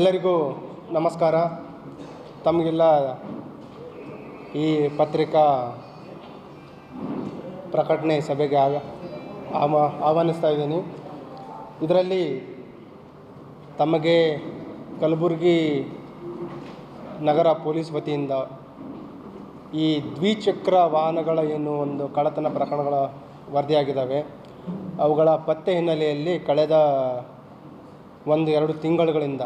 ಎಲ್ಲರಿಗೂ ನಮಸ್ಕಾರ. ತಮಗೆಲ್ಲ ಈ ಪತ್ರಿಕಾ ಪ್ರಕಟಣೆ ಸಭೆಗೆ ಆಗ ಆಮ ಆಹ್ವಾನಿಸ್ತಾ ಇದ್ದೀನಿ. ಇದರಲ್ಲಿ ತಮಗೆ ಕಲಬುರಗಿ ನಗರ ಪೊಲೀಸ್ ವತಿಯಿಂದ ಈ ದ್ವಿಚಕ್ರ ವಾಹನಗಳ ಏನು ಒಂದು ಕಳ್ಳತನ ಪ್ರಕರಣಗಳ ವರದಿಯಾಗಿದ್ದಾವೆ. ಅವುಗಳ ಪತ್ತೆ ಹಿನ್ನೆಲೆಯಲ್ಲಿ ಕಳೆದ ಒಂದು ಎರಡು ತಿಂಗಳುಗಳಿಂದ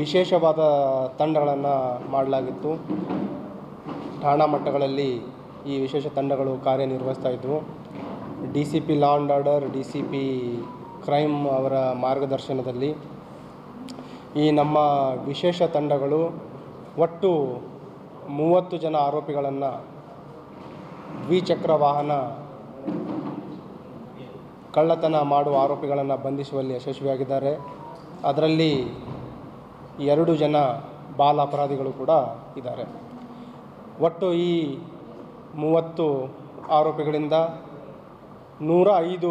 ವಿಶೇಷವಾದ ತಂಡಗಳನ್ನು ಮಾಡಲಾಗಿತ್ತು. ಠಾಣಾ ಮಟ್ಟಗಳಲ್ಲಿ ಈ ವಿಶೇಷ ತಂಡಗಳು ಕಾರ್ಯನಿರ್ವಹಿಸ್ತಾ ಇದ್ವು. D C P law and order D C P crime ಅವರ ಮಾರ್ಗದರ್ಶನದಲ್ಲಿ. ಈ ನಮ್ಮ ವಿಶೇಷ ತಂಡಗಳು ಒಟ್ಟು ಮೂವತ್ತು ಜನ ಆರೋಪಿಗಳನ್ನು ದ್ವಿಚಕ್ರ ವಾಹನ ಕಳ್ಳತನ ಮಾಡುವ ಆರೋಪಿಗಳನ್ನು ಬಂಧಿಸುವಲ್ಲಿ ಯಶಸ್ವಿಯಾಗಿದ್ದಾರೆ. ಅದರಲ್ಲಿ ಎರಡು ಜನ ಬಾಲ ಅಪರಾಧಿಗಳು ಕೂಡ ಇದ್ದಾರೆ. ಒಟ್ಟು ಈ ಮೂವತ್ತು ಆರೋಪಿಗಳಿಂದ ನೂರ ಐದು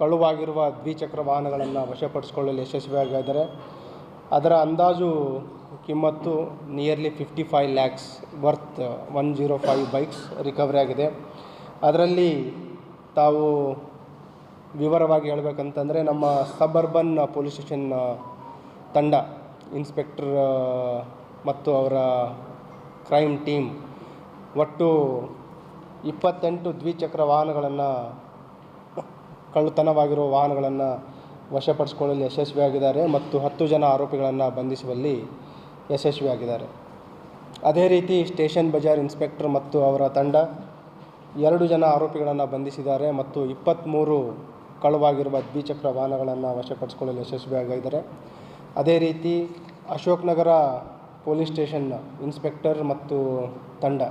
ಕಳುವಾಗಿರುವ ದ್ವಿಚಕ್ರ ವಾಹನಗಳನ್ನು ವಶಪಡಿಸಿಕೊಳ್ಳಲು ಯಶಸ್ವಿಯಾಗಿದ್ದಾರೆ. ಅದರ ಅಂದಾಜು ಕಿಮ್ಮತ್ತು nearly fifty five lakhs worth one zero five bikes recovery ಆಗಿದೆ. ಅದರಲ್ಲಿ ತಾವು ವಿವರವಾಗಿ ಹೇಳಬೇಕಂತಂದರೆ ನಮ್ಮ ಸಬರ್ಬನ್ ಪೊಲೀಸ್ ಸ್ಟೇಷನ್ ತಂಡ ಇನ್ಸ್ಪೆಕ್ಟರ್ ಮತ್ತು ಅವರ ಕ್ರೈಮ್ ಟೀಮ್ ಒಟ್ಟು ಇಪ್ಪತ್ತೆಂಟು ದ್ವಿಚಕ್ರ ವಾಹನಗಳನ್ನು ಕಳ್ಳತನವಾಗಿರುವ ವಾಹನಗಳನ್ನು ವಶಪಡಿಸಿಕೊಳ್ಳಲು ಯಶಸ್ವಿಯಾಗಿದ್ದಾರೆ ಮತ್ತು ಹತ್ತು ಜನ ಆರೋಪಿಗಳನ್ನು ಬಂಧಿಸುವಲ್ಲಿ ಯಶಸ್ವಿಯಾಗಿದ್ದಾರೆ. ಅದೇ ರೀತಿ ಸ್ಟೇಷನ್ ಬಜಾರ್ ಇನ್ಸ್ಪೆಕ್ಟರ್ ಮತ್ತು ಅವರ ತಂಡ ಎರಡು ಜನ ಆರೋಪಿಗಳನ್ನು ಬಂಧಿಸಿದ್ದಾರೆ ಮತ್ತು ಇಪ್ಪತ್ತ್ಮೂರು ಕಳುವಾಗಿರುವ ದ್ವಿಚಕ್ರ ವಾಹನಗಳನ್ನು ವಶಪಡಿಸಿಕೊಳ್ಳಲು ಯಶಸ್ವಿಯಾಗಿದ್ದಾರೆ. ಅದೇ ರೀತಿ Ashok Nagar police station inspector ಮತ್ತು ತಂಡ.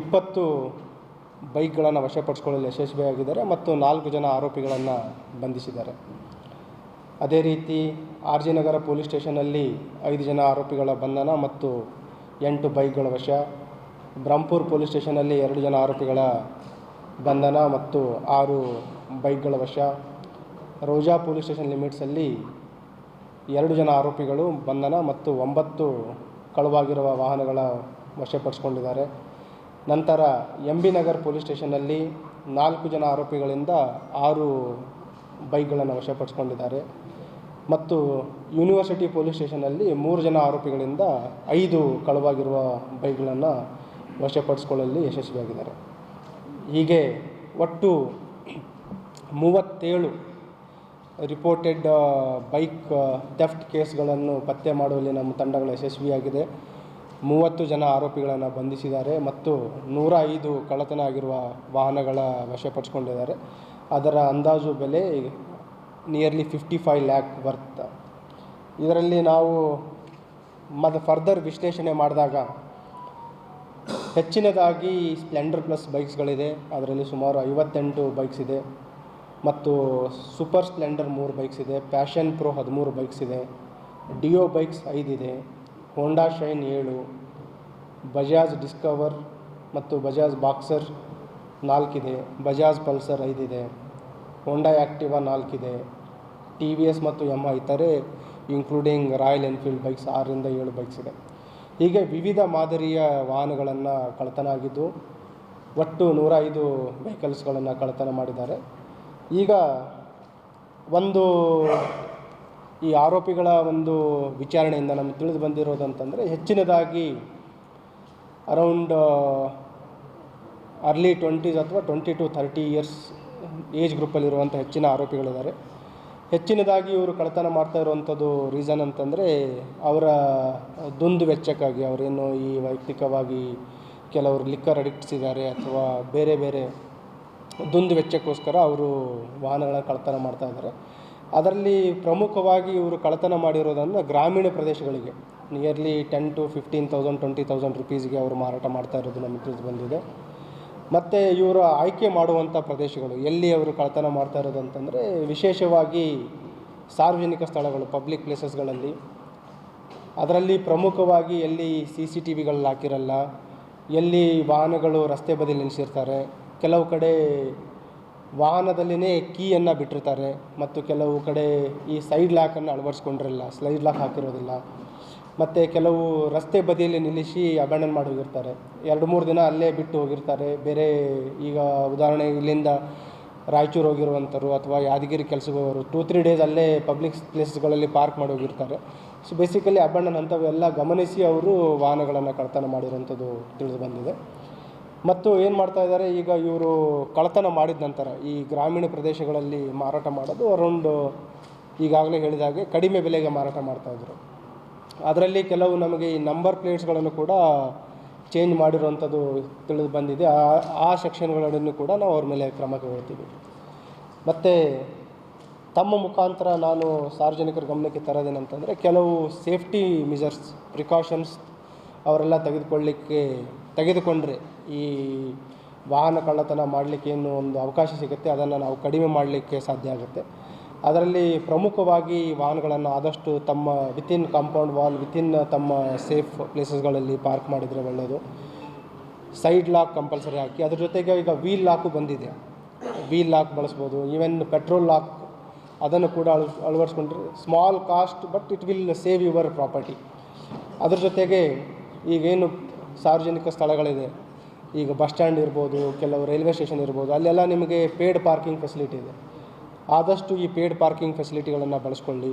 ಇಪ್ಪತ್ತು ಬೈಕ್ಗಳನ್ನು ವಶಪಡಿಸಿಕೊಳ್ಳಲು ಯಶಸ್ವಿಯಾಗಿದ್ದಾರೆ ಮತ್ತು ನಾಲ್ಕು ಜನ ಆರೋಪಿಗಳನ್ನು ಬಂಧಿಸಿದ್ದಾರೆ. ಅದೇ ರೀತಿ ಆರ್ ಜಿ ನಗರ ಪೊಲೀಸ್ ಸ್ಟೇಷನಲ್ಲಿ ಐದು ಜನ ಆರೋಪಿಗಳ ಬಂಧನ ಮತ್ತು ಎಂಟು ಬೈಕ್ಗಳ ವಶ. ಬ್ರಹ್ಮಪುರ್ ಪೊಲೀಸ್ ಸ್ಟೇಷನಲ್ಲಿ ಎರಡು ಜನ ಆರೋಪಿಗಳ ಬಂಧನ ಮತ್ತು ಆರು ಬೈಕ್ಗಳ ವಶ. ರೋಜಾ ಪೊಲೀಸ್ ಸ್ಟೇಷನ್ ಲಿಮಿಟ್ಸಲ್ಲಿ ಎರಡು ಜನ ಆರೋಪಿಗಳು ಬಂಧನ ಮತ್ತು ಒಂಬತ್ತು ಕಳುವಾಗಿರುವ ವಾಹನಗಳ ವಶಪಡಿಸಿಕೊಂಡಿದ್ದಾರೆ. ನಂತರ ಎಂ ಬಿ ನಗರ್ ಪೊಲೀಸ್ ಸ್ಟೇಷನಲ್ಲಿ ನಾಲ್ಕು ಜನ ಆರೋಪಿಗಳಿಂದ ಆರು ಬೈಕ್ಗಳನ್ನು ವಶಪಡಿಸಿಕೊಂಡಿದ್ದಾರೆ. ಮತ್ತು ಯೂನಿವರ್ಸಿಟಿ ಪೊಲೀಸ್ ಸ್ಟೇಷನಲ್ಲಿ ಮೂರು ಜನ ಆರೋಪಿಗಳಿಂದ ಐದು ಕಳುವಾಗಿರುವ ಬೈಕ್ಗಳನ್ನು ವಶಪಡಿಸ್ಕೊಳ್ಳಲು ಯಶಸ್ವಿಯಾಗಿದ್ದಾರೆ. ಹೀಗೆ ಒಟ್ಟು ಮೂವತ್ತೇಳು ರಿಪೋರ್ಟೆಡ್ ಬೈಕ್ ಥೆಫ್ಟ್ ಕೇಸ್ಗಳನ್ನು ಪತ್ತೆ ಮಾಡುವಲ್ಲಿ ನಮ್ಮ ತಂಡಗಳು ಯಶಸ್ವಿಯಾಗಿದೆ. ಮೂವತ್ತು ಜನ ಆರೋಪಿಗಳನ್ನು ಬಂಧಿಸಿದ್ದಾರೆ ಮತ್ತು ನೂರ ಐದು ಕಳ್ಳತನ ಆಗಿರುವ ವಾಹನಗಳ ವಶಪಡಿಸಿಕೊಂಡಿದ್ದಾರೆ. ಅದರ ಅಂದಾಜು ಬೆಲೆ nearly fifty five lakh worth ಇದರಲ್ಲಿ ನಾವು ಮತ್ತು ಫರ್ದರ್ ವಿಶ್ಲೇಷಣೆ ಮಾಡಿದಾಗ ಹೆಚ್ಚಿನದಾಗಿ ಸ್ಪ್ಲೆಂಡರ್ ಪ್ಲಸ್ ಬೈಕ್ಸ್ಗಳಿದೆ ಅದರಲ್ಲಿ ಸುಮಾರು ಐವತ್ತೆಂಟು ಬೈಕ್ಸ್ ಇದೆ. ಮತ್ತು ಸೂಪರ್ ಸ್ಪ್ಲೆಂಡರ್ ಮೂರು ಬೈಕ್ಸ್ ಇದೆ, ಪ್ಯಾಷನ್ ಪ್ರೋ ಹದಿಮೂರು ಬೈಕ್ಸ್ ಇದೆ, ಡಿಯೋ ಬೈಕ್ಸ್ ಐದಿದೆ ಹೋಂಡಾ ಶೈನ್ ಏಳು, ಬಜಾಜ್ ಡಿಸ್ಕವರ್ ಮತ್ತು ಬಜಾಜ್ ಬಾಕ್ಸರ್ ನಾಲ್ಕಿದೆ ಬಜಾಜ್ ಪಲ್ಸರ್ ಐದಿದೆ ಹೋಂಡಾ ಆ್ಯಕ್ಟಿವಾ ನಾಲ್ಕಿದೆ ಟಿ ವಿ ಎಸ್ ಮತ್ತು ಯಮ ಇತರೆ ಇನ್ಕ್ಲೂಡಿಂಗ್ ರಾಯಲ್ ಎನ್ಫೀಲ್ಡ್ ಬೈಕ್ಸ್ ಆರರಿಂದ ಏಳು ಬೈಕ್ಸ್ ಇದೆ. ಹೀಗೆ ವಿವಿಧ ಮಾದರಿಯ ವಾಹನಗಳನ್ನು ಕಳ್ಳತನ ಆಗಿದ್ದು, ಒಟ್ಟು ನೂರ ಐದು ವೆಹಿಕಲ್ಸ್ಗಳನ್ನು ಕಳ್ಳತನ ಮಾಡಿದ್ದಾರೆ. ಈಗ ಒಂದು ಈ ಆರೋಪಿಗಳ ಒಂದು ವಿಚಾರಣೆಯಿಂದ ನಮಗೆ ತಿಳಿದು ಬಂದಿರೋದಂತಂದರೆ ಹೆಚ್ಚಿನದಾಗಿ ಅರೌಂಡ್ ಅರ್ಲಿ ಟ್ವೆಂಟೀಸ್ ಅಥವಾ twenty to thirty years age ಗ್ರೂಪಲ್ಲಿರುವಂಥ ಹೆಚ್ಚಿನ ಆರೋಪಿಗಳಿದ್ದಾರೆ. ಹೆಚ್ಚಿನದಾಗಿ ಇವರು ಕಳ್ಳತನ ಮಾಡ್ತಾ ಇರುವಂಥದ್ದು ರೀಸನ್ ಅಂತಂದರೆ ಅವರ ದುಂದು ವೆಚ್ಚಕ್ಕಾಗಿ ಅವರೇನು ಈ ವೈಯಕ್ತಿಕವಾಗಿ ಕೆಲವರು ಲಿಕ್ಕರ್ ಅಡಿಕ್ಟ್ಸ್ ಇದ್ದಾರೆ ಅಥವಾ ಬೇರೆ ಬೇರೆ ದುಂದು ವೆಚ್ಚಕ್ಕೋಸ್ಕರ ಅವರು ವಾಹನಗಳ ಕಳ್ಳತನ ಮಾಡ್ತಾ ಇದ್ದಾರೆ. ಅದರಲ್ಲಿ ಪ್ರಮುಖವಾಗಿ ಇವರು ಕಳ್ಳತನ ಮಾಡಿರೋದನ್ನು ಗ್ರಾಮೀಣ ಪ್ರದೇಶಗಳಿಗೆ nearly ten to fifteen thousand twenty thousand ರುಪೀಸ್ಗೆ ಅವರು ಮಾರಾಟ ಮಾಡ್ತಾ ಇರೋದು ನಮಗೆ ತಿಳಿದು ಬಂದಿದೆ. ಮತ್ತು ಇವರು ಆಯ್ಕೆ ಮಾಡುವಂಥ ಪ್ರದೇಶಗಳು, ಎಲ್ಲಿ ಅವರು ಕಳ್ಳತನ ಮಾಡ್ತಾ ಇರೋದು ಅಂತಂದರೆ ವಿಶೇಷವಾಗಿ ಸಾರ್ವಜನಿಕ ಸ್ಥಳಗಳು ಪಬ್ಲಿಕ್ ಪ್ಲೇಸಸ್ಗಳಲ್ಲಿ ಅದರಲ್ಲಿ ಪ್ರಮುಖವಾಗಿ ಎಲ್ಲಿ ಸಿ ಸಿ ಟಿ ವಿಗಳಲ್ಲಿ ಹಾಕಿರಲ್ಲ, ಎಲ್ಲಿ ವಾಹನಗಳು ರಸ್ತೆ ಬದಿ ನಿಲ್ಲಿಸಿರ್ತಾರೆ ಕೆಲವು ಕಡೆ ವಾಹನದಲ್ಲಿನೇ ಕೀಯನ್ನು ಬಿಟ್ಟಿರ್ತಾರೆ ಮತ್ತು ಕೆಲವು ಕಡೆ ಈ ಸೈಡ್ ಲಾಕನ್ನು ಅಳವಡಿಸ್ಕೊಂಡಿರಲ್ಲ ಸ್ಲೈಡ್ ಲಾಕ್ ಹಾಕಿರೋದಿಲ್ಲ. ಮತ್ತು ಕೆಲವು ರಸ್ತೆ ಬದಿಯಲ್ಲಿ ನಿಲ್ಲಿಸಿ ಅಬ್ಯಾಂಡನ್ ಮಾಡಿ ಹೋಗಿರ್ತಾರೆ ಎರಡು ಮೂರು ದಿನ ಅಲ್ಲೇ ಬಿಟ್ಟು ಹೋಗಿರ್ತಾರೆ. ಬೇರೆ ಈಗ ಉದಾಹರಣೆ ಇಲ್ಲಿಂದ ರಾಯಚೂರು ಹೋಗಿರುವಂಥವ್ರು ಅಥವಾ ಯಾದಗಿರಿ ಕೆಲಸಕ್ಕೆ ಹೋಗೋರು ಟೂ ತ್ರೀ ಡೇಸ್ ಅಲ್ಲೇ ಪಬ್ಲಿಕ್ ಪ್ಲೇಸ್ಗಳಲ್ಲಿ ಪಾರ್ಕ್ ಮಾಡಿ ಹೋಗಿರ್ತಾರೆ. ಸೊ ಬೇಸಿಕಲಿ ಅಬ್ಯಾಂಡನ್ ಅಂಥವೆಲ್ಲ ಗಮನಿಸಿ ಅವರು ವಾಹನಗಳನ್ನು ಕಳ್ತನ ಮಾಡಿರೋಂಥದ್ದು ತಿಳಿದು ಬಂದಿದೆ. ಮತ್ತು ಏನು ಮಾಡ್ತಾ ಇದ್ದಾರೆ, ಈಗ ಇವರು ಕಳತನ ಮಾಡಿದ ನಂತರ ಈ ಗ್ರಾಮೀಣ ಪ್ರದೇಶಗಳಲ್ಲಿ ಮಾರಾಟ ಮಾಡೋದು ಅರೌಂಡ್ ಈಗಾಗಲೇ ಹೇಳಿದ ಹಾಗೆ ಕಡಿಮೆ ಬೆಲೆಗೆ ಮಾರಾಟ ಮಾಡ್ತಾಯಿದ್ರು ಅದರಲ್ಲಿ ಕೆಲವು ನಮಗೆ ಈ ನಂಬರ್ ಪ್ಲೇಟ್ಸ್ಗಳನ್ನು ಕೂಡ ಚೇಂಜ್ ಮಾಡಿರುವಂಥದ್ದು ತಿಳಿದು ಬಂದಿದೆ. ಆ ಆ ಸೆಕ್ಷನ್ಗಳನ್ನು ಕೂಡ ನಾವು ಅವ್ರ ಮೇಲೆ ಕ್ರಮ ಕೈಗೊಳ್ತೀವಿ. ಮತ್ತು ತಮ್ಮ ಮುಖಾಂತರ ನಾನು ಸಾರ್ವಜನಿಕರ ಗಮನಕ್ಕೆ ತರೋದೇನಂತಂದರೆ ಕೆಲವು ಸೇಫ್ಟಿ ಮೆಜರ್ಸ್ ಪ್ರಿಕಾಷನ್ಸ್ ಅವರೆಲ್ಲ ತೆಗೆದುಕೊಳ್ಳಿಕ್ಕೆ, ತೆಗೆದುಕೊಂಡ್ರೆ ಈ ವಾಹನ ಕಳ್ಳತನ ಮಾಡಲಿಕ್ಕೆ ಏನು ಒಂದು ಅವಕಾಶ ಸಿಗುತ್ತೆ, ಅದನ್ನು ನಾವು ಕಡಿಮೆ ಮಾಡಲಿಕ್ಕೆ ಸಾಧ್ಯ ಆಗುತ್ತೆ. ಅದರಲ್ಲಿ ಪ್ರಮುಖವಾಗಿ ವಾಹನಗಳನ್ನು ಆದಷ್ಟು ತಮ್ಮ ವಿತಿನ್ ಕಾಂಪೌಂಡ್ ವಾಲ್ ವಿತಿನ್ ತಮ್ಮ ಸೇಫ್ ಪ್ಲೇಸಸ್ಗಳಲ್ಲಿ ಪಾರ್ಕ್ ಮಾಡಿದರೆ ಒಳ್ಳೆಯದು ಸೈಡ್ ಲಾಕ್ ಕಂಪಲ್ಸರಿ ಹಾಕಿ, ಅದ್ರ ಜೊತೆಗೆ ಈಗ ವೀಲ್ ಲಾಕು ಬಂದಿದೆ. ವೀಲ್ ಲಾಕ್ ಬಳಸ್ಬೋದು ಈವನ್ ಪೆಟ್ರೋಲ್ ಲಾಕ್ ಅದನ್ನು ಕೂಡ ಅಳ, ಅಳವಡಿಸ್ಕೊಂಡ್ರೆ small cost but it will save your property ಅದ್ರ ಜೊತೆಗೆ ಈಗೇನು ಸಾರ್ವಜನಿಕ ಸ್ಥಳಗಳಿದೆ ಈಗ ಬಸ್ ಸ್ಟ್ಯಾಂಡ್ ಇರ್ಬೋದು, ಕೆಲವು ರೈಲ್ವೆ ಸ್ಟೇಷನ್ ಇರ್ಬೋದು, ಅಲ್ಲೆಲ್ಲ ನಿಮಗೆ ಪೇಯ್ಡ್ ಪಾರ್ಕಿಂಗ್ ಫೆಸಿಲಿಟಿ ಇದೆ. ಆದಷ್ಟು ಈ ಪೇಯ್ಡ್ ಪಾರ್ಕಿಂಗ್ ಫೆಸಿಲಿಟಿಗಳನ್ನು ಬಳಸ್ಕೊಳ್ಳಿ.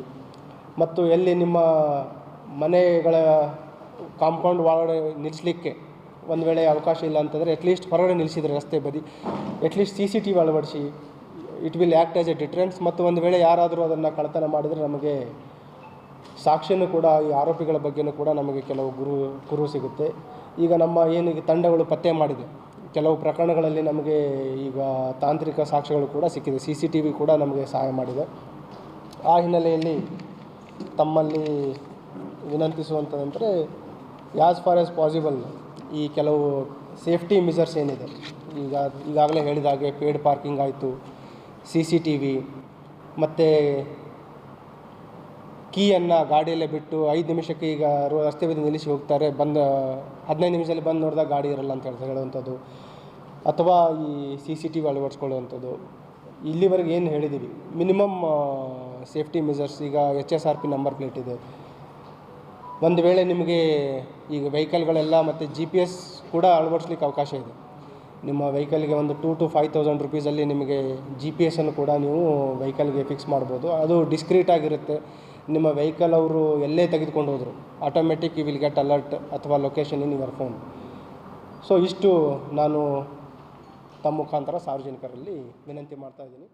ಮತ್ತು ಎಲ್ಲಿ ನಿಮ್ಮ ಮನೆಗಳ ಕಾಂಪೌಂಡ್ ಒಳಗಡೆ ನಿಲ್ಲಿಸಲಿಕ್ಕೆ ಒಂದು ವೇಳೆ ಅವಕಾಶ ಇಲ್ಲ ಅಂತಂದರೆ ಅಟ್ಲೀಸ್ಟ್ ಹೊರಗಡೆ ನಿಲ್ಲಿಸಿದರೆ ರಸ್ತೆ ಬದಿ at least C C T V ಅಳವಡಿಸಿ it will act as a deterrence ಮತ್ತು ಒಂದು ವೇಳೆ ಯಾರಾದರೂ ಅದನ್ನು ಕಳ್ಳತನ ಮಾಡಿದರೆ ನಮಗೆ ಸಾಕ್ಷಿನೂ ಕೂಡ ಈ ಆರೋಪಿಗಳ ಬಗ್ಗೆನೂ ಕೂಡ ನಮಗೆ ಕೆಲವು ಗುರು ಗುರು ಸಿಗುತ್ತೆ. ಈಗ ನಮ್ಮ ಏನು ಈಗ ತಂಡಗಳು ಪತ್ತೆ ಮಾಡಿದೆ. ಕೆಲವು ಪ್ರಕರಣಗಳಲ್ಲಿ ನಮಗೆ ಈಗ ತಾಂತ್ರಿಕ ಸಾಕ್ಷ್ಯಗಳು ಕೂಡ ಸಿಕ್ಕಿದೆ. ಸಿ ಸಿ ಟಿ ವಿ ಕೂಡ ನಮಗೆ ಸಹಾಯ ಮಾಡಿದೆ. ಆ ಹಿನ್ನೆಲೆಯಲ್ಲಿ ತಮ್ಮಲ್ಲಿ ವಿನಂತಿಸುವಂಥದ್ದಂದರೆ ಯಾಸ್ ಫಾರ್ ಆಸ್ ಪಾಸಿಬಲ್ ಈ ಕೆಲವು ಸೇಫ್ಟಿ ಮೆಜರ್ಸ್ ಏನಿದೆ, ಈಗ, ಈಗಾಗಲೇ ಹೇಳಿದ ಹಾಗೆ ಪೇಡ್ ಪಾರ್ಕಿಂಗ್ ಆಯಿತು, ಸಿ ಸಿ ಟಿ ವಿ, ಮತ್ತು ಕೀಯನ್ನು ಗಾಡಿಯಲ್ಲೇ ಬಿಟ್ಟು ಐದು ನಿಮಿಷಕ್ಕೆ ಈಗ ರೋ- ರಸ್ತೆ ಬದಿ ನಿಲ್ಲಿಸಿ ಹೋಗ್ತಾರೆ. ಬಂದ ಹದಿನೈದು ನಿಮಿಷದಲ್ಲಿ ಬಂದು ನೋಡಿದಾಗ ಗಾಡಿ ಇರಲ್ಲ ಅಂತ ಹೇಳ್ತಾರೆ ಹೇಳುವಂಥದ್ದು. ಅಥವಾ ಈ ಸಿ ಸಿ ಟಿ ವಿ ಅಳವಡಿಸ್ಕೊಳ್ಳುವಂಥದ್ದು. ಇಲ್ಲಿವರೆಗೆ ಏನು ಹೇಳಿದ್ದೀವಿ ಮಿನಿಮಮ್ ಸೇಫ್ಟಿ ಮೆಜರ್ಸ್, ಈಗ H S R P number plate ಇದೆ. ಒಂದು ವೇಳೆ ನಿಮಗೆ ಈಗ ವೆಹಿಕಲ್ಗಳೆಲ್ಲ ಮತ್ತು ಜಿ ಪಿ ಎಸ್ ಕೂಡ ಅಳವಡಿಸ್ಲಿಕ್ಕೆ ಅವಕಾಶ ಇದೆ. ನಿಮ್ಮ ವೆಹಿಕಲ್ಗೆ ಒಂದು ಟೂ ಟು ಫೈವ್ ತೌಸಂಡ್ ರುಪೀಸಲ್ಲಿ ನಿಮಗೆ ಜಿ ಪಿ ಎಸ್ಸನ್ನು ಕೂಡ ನೀವು ವೆಹಿಕಲ್ಗೆ ಫಿಕ್ಸ್ ಮಾಡ್ಬೋದು. ಅದು ಡಿಸ್ಕ್ರೀಟ್ ಆಗಿರುತ್ತೆ. ನಿಮ್ಮ ವೆಹಿಕಲ್ ಅವರು ಎಲ್ಲೇ ತೆಗೆದುಕೊಂಡು ಹೋದರು automatic you will get alert ಅಥವಾ location in your phone so ಇಷ್ಟು ನಾನು ತಮ್ಮ ಮುಖಾಂತರ ಸಾರ್ವಜನಿಕರಲ್ಲಿ ವಿನಂತಿ ಮಾಡ್ತಾ ಇದ್ದೀನಿ.